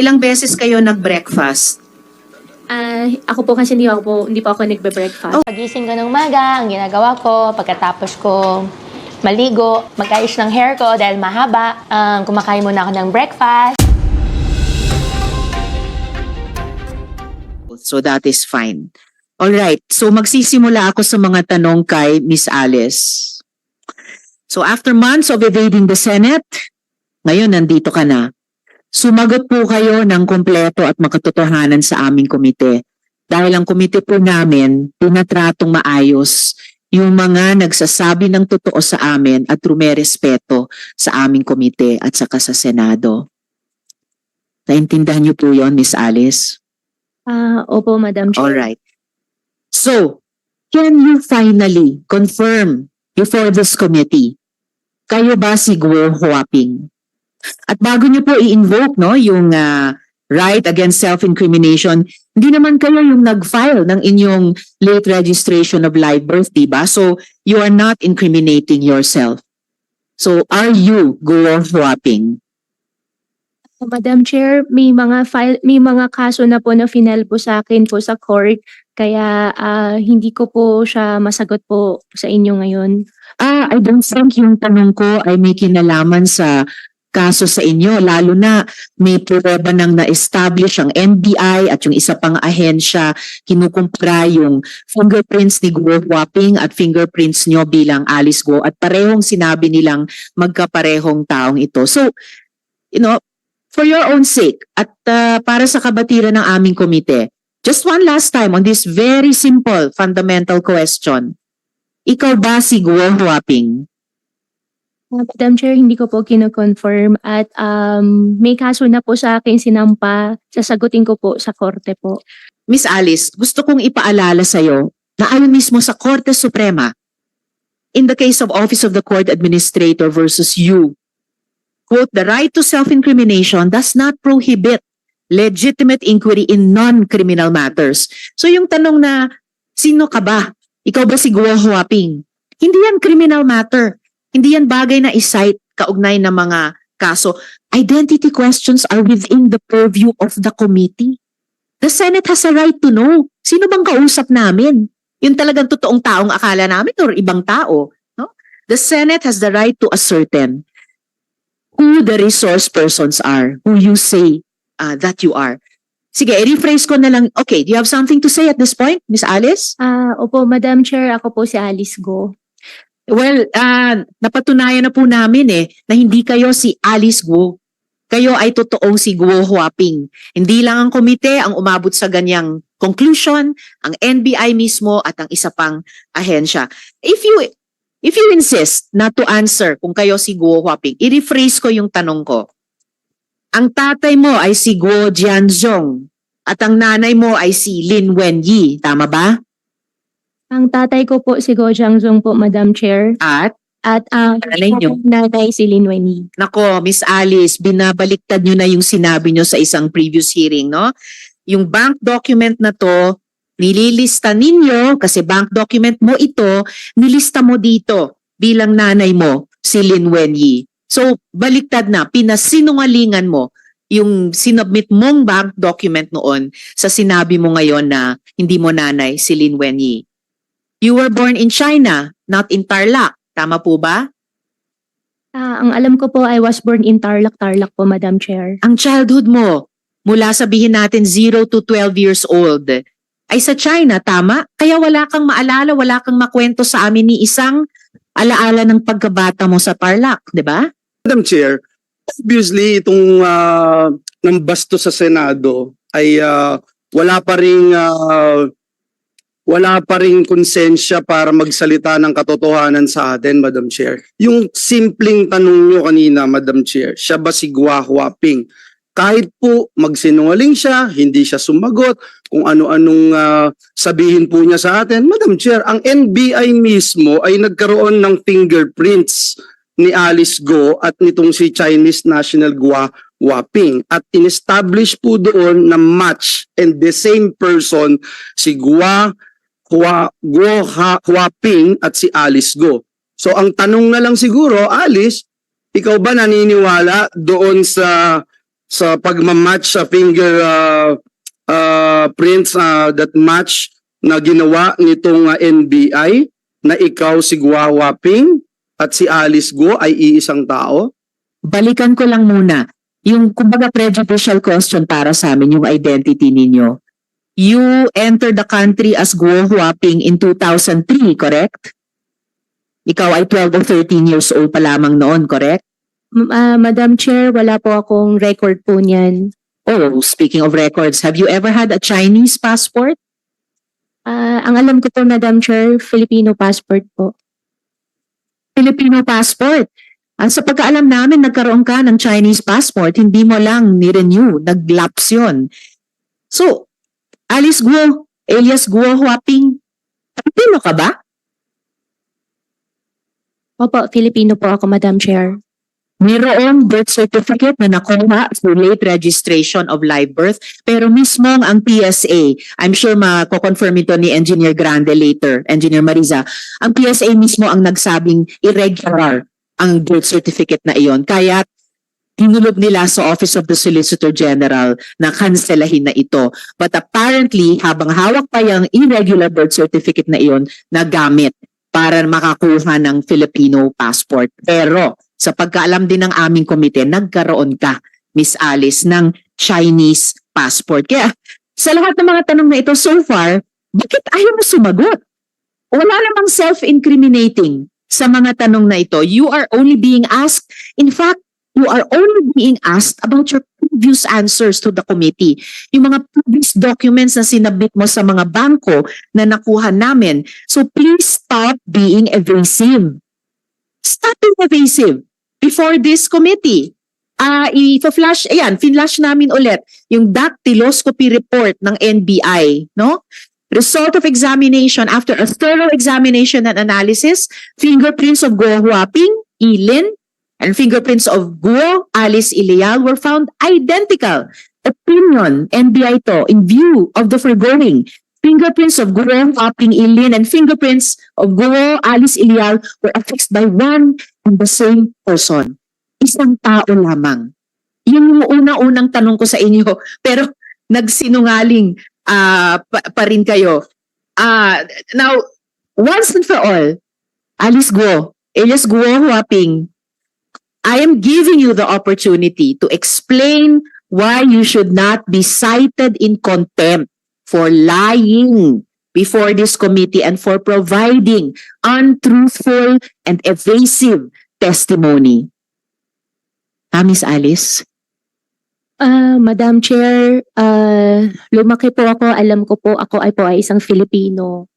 ilang beses kayo nag-breakfast? Ah, ako po kasi hindi ako po, hindi po ako nagbe-breakfast. Pagising ko ng umaga, ang ginagawa ko, pagkatapos ko maligo, mag-ayos ng hair ko dahil mahaba, um, kumakain muna ako ng breakfast. So that is fine. All right. So magsisimula ako sa mga tanong kay Miss Alice. So after months of evading the Senate, ngayon nandito ka na. Sumagot po kayo ng kompleto at makatotohanan sa aming komite. Dahil ang komite po namin, pinatratong maayos yung mga nagsasabi ng totoo sa amin at rumerespeto sa aming komite at saka sa Senado. Naintindihan niyo po yon Miss Alice? Ah, opo, Madam Chair. All right. So, can you finally confirm before this committee, kayo ba si Guo Huaping? At bago niyo po i-invoke no, yung ah, right against self-incrimination, hindi naman kayo yung nag-file ng inyong late registration of live birth, di ba? So, you are not incriminating yourself. So, are you Guo Huaping? Madam Chair, may mga file, may mga kaso na po na final po sa akin po sa court, kaya ah, hindi ko po siya masagot po sa inyo ngayon. Ah, I don't think yung tanong ko ay may kinalaman sa kaso sa inyo, lalo na may prueba nang na-establish ang NBI at yung isa pang ahensya, kinukumpara yung fingerprints ni Guo Huaping at fingerprints nyo bilang Alice Guo at parehong sinabi nilang magkaparehong taong ito. So, you know, for your own sake at ah, para sa kabatiran ng aming komite, just one last time on this very simple fundamental question. Ikaw ba si Guo Huaping? Madam Chair, hindi ko po kino-confirm at um, may kaso na po sa akin sinampa, sasagutin ko po sa korte po. Miss Alice, gusto kong ipaalala sa iyo na ayon mismo sa Korte Suprema, in the case of Office of the Court Administrator versus you, quote, the right to self-incrimination does not prohibit legitimate inquiry in non-criminal matters. So yung tanong na, sino ka ba? Ikaw ba si Guo Huaping? Hindi yan criminal matter. Hindi yan bagay na isight kaugnay ng mga kaso. Identity questions are within the purview of the committee. The Senate has a right to know. Sino bang kausap namin? Yung talagang totoong taong akala namin or ibang tao. No? The Senate has the right to ascertain who the resource persons are, who you say uh, that you are. Sige, i-rephrase ko na lang. Okay, do you have something to say at this point, Miss Alice? Ah, opo, Madam Chair, ako po si Alice Go. Well, ah, napatunayan na po namin eh na hindi kayo si Alice Guo. Kayo ay totoong si Guo Huaping. Hindi lang ang komite ang umabot sa ganyang conclusion, ang NBI mismo at ang isa pang ahensya. If you if you insist not to answer kung kayo si Guo Huaping, i-rephrase ko yung tanong ko. Ang tatay mo ay si Guo Jianzhong at ang nanay mo ay si Lin Wenyi, tama ba? Ang tatay ko po si Go Jiangzong po, Madam Chair. At At ang Nanay niyo? nanay si Lin Wenyi. Nako, Miss Alice, binabaliktad nyo na yung sinabi nyo sa isang previous hearing, no? Yung bank document na to, nililista ninyo, kasi bank document mo ito, nilista mo dito bilang nanay mo, si Lin Wenyi. So, baliktad na, pinasinungalingan mo yung sinubmit mong bank document noon sa sinabi mo ngayon na hindi mo nanay si Lin Wenyi. You were born in China, not in Tarlac. Tama po ba? Ah, ang alam ko po, I was born in Tarlac, Tarlac po, Madam Chair. ang childhood mo, mula sabihin natin 0 to 12 years old, ay sa China, tama? Kaya wala kang maalala, wala kang makwento sa amin ni isang alaala ng pagkabata mo sa Tarlac, di ba? Madam Chair, obviously itong uh, ng basto sa Senado ay ah, wala pa ring ah, wala pa ring konsensya para magsalita ng katotohanan sa atin, Madam Chair. Yung simpleng tanong nyo kanina, Madam Chair, siya ba si Gua Huaping? Kahit po magsinungaling siya, hindi siya sumagot, kung ano-anong ah, sabihin po niya sa atin, Madam Chair, ang NBI mismo ay nagkaroon ng fingerprints ni Alice Go at nitong si Chinese National Gua Waping at in-establish po doon na match and the same person si Gua Hua, Guo Ha, Huaping at si Alice Go. So ang tanong na lang siguro, Alice, ikaw ba naniniwala doon sa sa pagmamatch sa finger uh, uh, prints uh, that match na ginawa nitong uh, NBI na ikaw si Gua Waping at si Alice Go ay iisang tao? Balikan ko lang muna. Yung kumbaga prejudicial question para sa amin, yung identity ninyo. You entered the country as Guo Huaping in 2003, correct? Ikaw ay 12 or 13 years old pa lamang noon, correct? Ah, Madam Chair, wala po akong record po niyan. Oh, speaking of records, have you ever had a Chinese passport? Ah, ang alam ko po, Madam Chair, Filipino passport po. Filipino passport. At sa pagkaalam namin, nagkaroon ka ng Chinese passport, hindi mo lang ni-renew, nag-lapse yun. So, Alice Guo, alias Guo Huaping, Pilipino ka ba? Opo, Filipino po ako, Madam Chair. Mayroong birth certificate na nakuha through late registration of live birth, pero mismo ang PSA, I'm sure mako-confirm ito ni Engineer Grande later, Engineer Mariza, ang PSA mismo ang nagsabing irregular ang birth certificate na iyon. Kaya tinulog nila sa Office of the Solicitor General na kanselahin na ito. But apparently, habang hawak pa yung irregular birth certificate na iyon, nagamit para makakuha ng Filipino passport. Pero sa pagkaalam din ng aming komite, nagkaroon ka, Miss Alice, ng Chinese passport. Kaya sa lahat ng mga tanong na ito so far, bakit ayaw mo sumagot? Wala namang self-incriminating sa mga tanong na ito. You are only being asked, in fact, you are only being asked about your previous answers to the committee. Yung mga previous documents na sinabit mo sa mga bangko na nakuha namin. So please stop being evasive. Stop being evasive before this committee. Ah, i-flash, ayan, finlash namin ulit yung dactyloscopy report ng NBI, no? Result of examination after a thorough examination and analysis, fingerprints of Guo Huaping, Ilin, and fingerprints of Guo Alice Ileal were found identical. Opinion, NBI to, in view of the foregoing, fingerprints of Guo Huaping Ilin and fingerprints of Guo Alice Ileal were affixed by one and the same person. Isang tao lamang. Yun yung unang-unang tanong ko sa inyo. Pero nagsinungaling ah, pa, pa rin kayo. Ah, now, once and for all, Alice Guo, Elias Guo Huaping, I am giving you the opportunity to explain why you should not be cited in contempt for lying before this committee and for providing untruthful and evasive testimony. Ah, Miss Alice? Ah, Madam Chair, ah, lumaki po ako, alam ko po ako ay po ay isang Filipino.